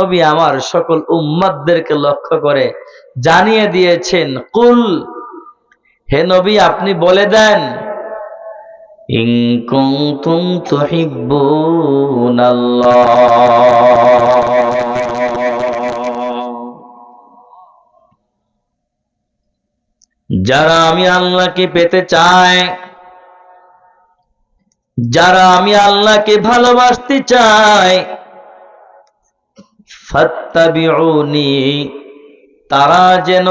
নবী আমার সকল উম্মাদদেরকে লক্ষ্য করে জানিয়ে দিয়েছেন, কুল, হে নবী আপনি বলে দেন যারা আমি আল্লাহকে পেতে চায়, যারা আমি আল্লাহকে ভালোবাসতে চাই তারা যেন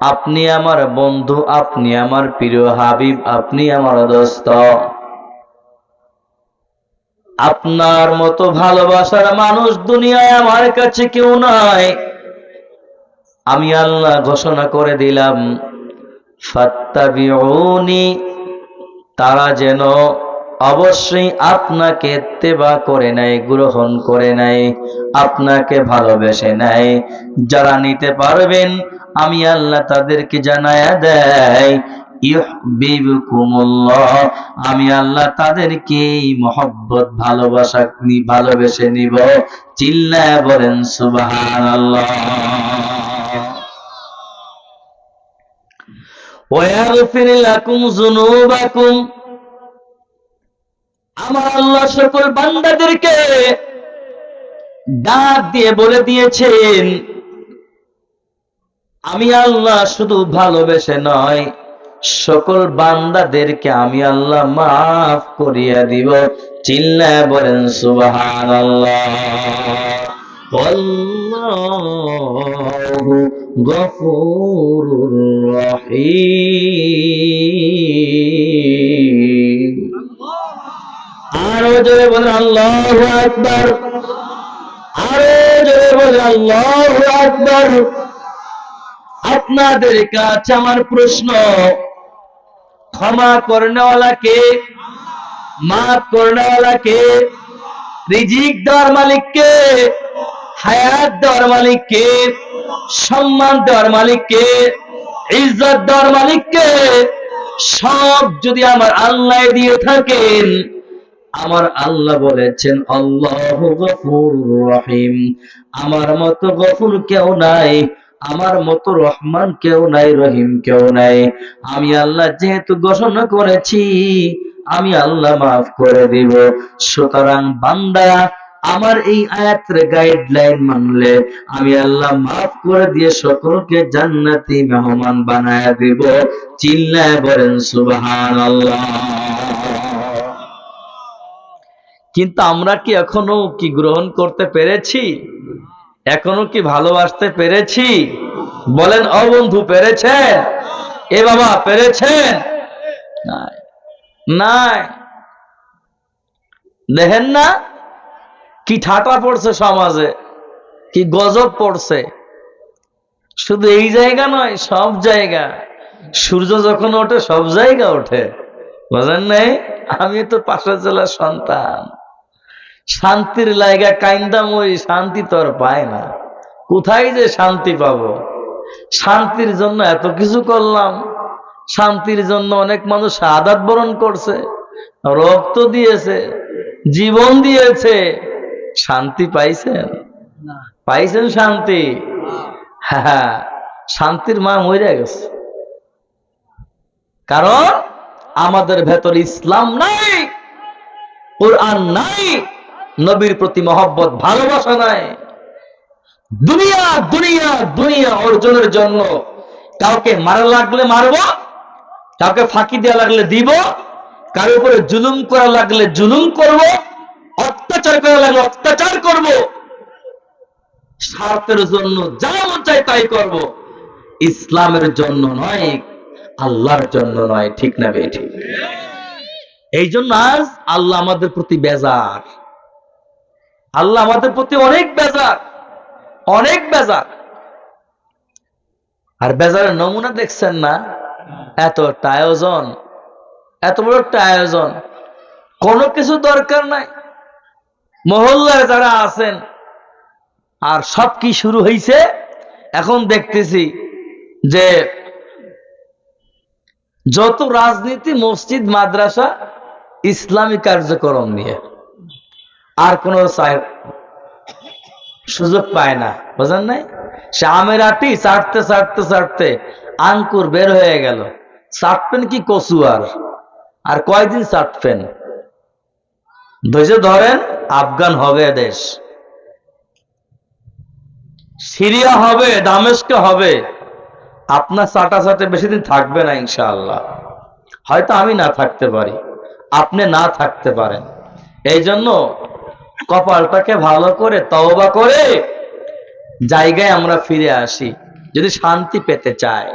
আপনি আমার বন্ধু, আপনি আমার প্রিয় হাবিব, আপনি আমার দোস্ত। আপনার মতো ভালোবাসার মানুষ দুনিয়ায় আমার কাছে কেউ নাই। আমি আল্লাহ ঘোষণা করে দিলাম, ফাত্তাবিউনি, তারা যেন অবশ্যই আপনাকে তেবা করে নেয় গ্রহণ করে নেয় আপনাকে ভালোবেসে নেয় যারা নিতে পারবেন আমি আল্লাহ তাদেরকে জানায়া দেয় ইউহবিবুকুমুল্লাহ আমি আল্লাহ তাদেরকে মহব্বত ভালোবাসা নি- ভালোবেসে নিব চিল্লায় বলেন সুবহানাল্লাহ ويغفر لكم ذنوبكم আমার আল্লাহ সকল বান্দাদেরকে ডাক দিয়ে বলে দিয়েছেন, আমি আল্লাহ শুধু ভালোবেসে নয়, সকল বান্দাদেরকে আমি আল্লাহ মাফ করিয়া দিব। চিল্লায় বলেন সুবাহান আল্লাহ গফুরুর রহিম। আরও জোরে বলেন, আল্লাহ আকবার। আরও জোরে বলেন, আল্লাহ আকবার। আপনাদের কাছে আমার প্রশ্ন, ক্ষমা করনেওয়ালা কে মাফ করনেওয়ালা কে রিজিক দেওয়ার মালিক কে হায়াত দেওয়ার মালিক কে সম্মান দেওয়ার মালিক কে ইজ্জত দেওয়ার মালিক কে সব যদি আমার আল্লাহ দিয়ে থাকেন আমার আল্লাহ বলেছেন, আল্লাহ গফুর রহিম। আমার মতো গফুর কেউ নাই, আমার মতো রহমান কেউ নাই, রহিম কেউ নাই। আমি আল্লাহ যেহেতু ঘোষণা করেছি, আমি আল্লাহ মাফ করে দিব। সুতরাং বান্দা, আমার এই আয়াতের গাইডলাইন মানলে আমি আল্লাহ মাফ করে দিয়ে সকলকে জান্নাতি মেহমান বানায় দিব। চিল্লায় বলেন, সুবহানাল্লাহ। কিন্তু আমরা কি এখনও কি গ্রহণ করতে পেরেছি? এখনও কি ভালোবাসতে পেরেছি? বলেন অবন্ধু পেরেছেন? এ বাবা, পেরেছেন? নাই। দেখেন না, কি ঠাটা পড়ছে সমাজে, কি গজব পড়ছে। শুধু এই জায়গা নয়, সব জায়গা। সূর্য যখন ওঠে, সব জায়গা ওঠে। বুঝলেন নাই? আমি তো পাশের জেলার সন্তান। শান্তির লাইগা কাইন্দা মই শান্তি তো আর পায় না। কোথায় যে শান্তি পাবো? শান্তির জন্য এত কিছু করলাম। শান্তির জন্য অনেক মানুষ আদাত বরণ করছে রক্ত দিয়েছে জীবন দিয়েছে। শান্তি পাইছেন? পাইছেন শান্তি? হ্যাঁ শান্তির মা মরে গেছে। কারণ আমাদের ভেতর ইসলাম নাই কোরআন নাই নবীর প্রতি মহব্বত, ভালোবাসা নাই। দুনিয়া দুনিয়া দুনিয়া অর্জনের জন্য কাউকে মারা লাগলে মারব, কাউকে ফাঁকি দেওয়া লাগলে দিব, কারোর উপরে জুলুম করা লাগলে জুলুম করব, অত্যাচার করা লাগলে অত্যাচার করব। স্বার্থের জন্য যা মন চাই তাই করব। ইসলামের জন্য নয়, আল্লাহর জন্য নয়, ঠিক না বেঠি এই জন্য আজ আল্লাহ আমাদের প্রতি বেজার। আল্লাহ আমাদের প্রতি অনেক বেজার অনেক বেজার। আর বেজারের নমুনা দেখছেন না? এত একটা আয়োজন, এত বড় একটা আয়োজন। কোনো কিছু দরকার নাই। মহল্লায় যারা আছেন, আর সব কি শুরু হয়েছে এখন দেখতেছি যে যত রাজনীতি, মসজিদ, মাদ্রাসা, ইসলামী কার্যক্রম নিয়ে আর কোন সুযোগ পায় না। বোঝেন নাই? সে আমের আটি চাটতে চাটতে চাটতে আঙ্কুর বের হয়ে গেল। চাটবেন কি কচু আর? আর কয়দিন চাটবেন? ধৈর্য ধরেন, আফগান হবে দেশ। সিরিয়া হবে, দামেস্ক হবে। আপনার চাটা চাটে বেশি দিন থাকবে না ইনশাআল্লাহ। হয়তো আমি না থাকতে পারি। আপনি না থাকতে পারেন। এই জন্য কপালটাকে ভালো করে তওবা করে জায়গায় আমরা ফিরে আসি যদি শান্তি পেতে চায়।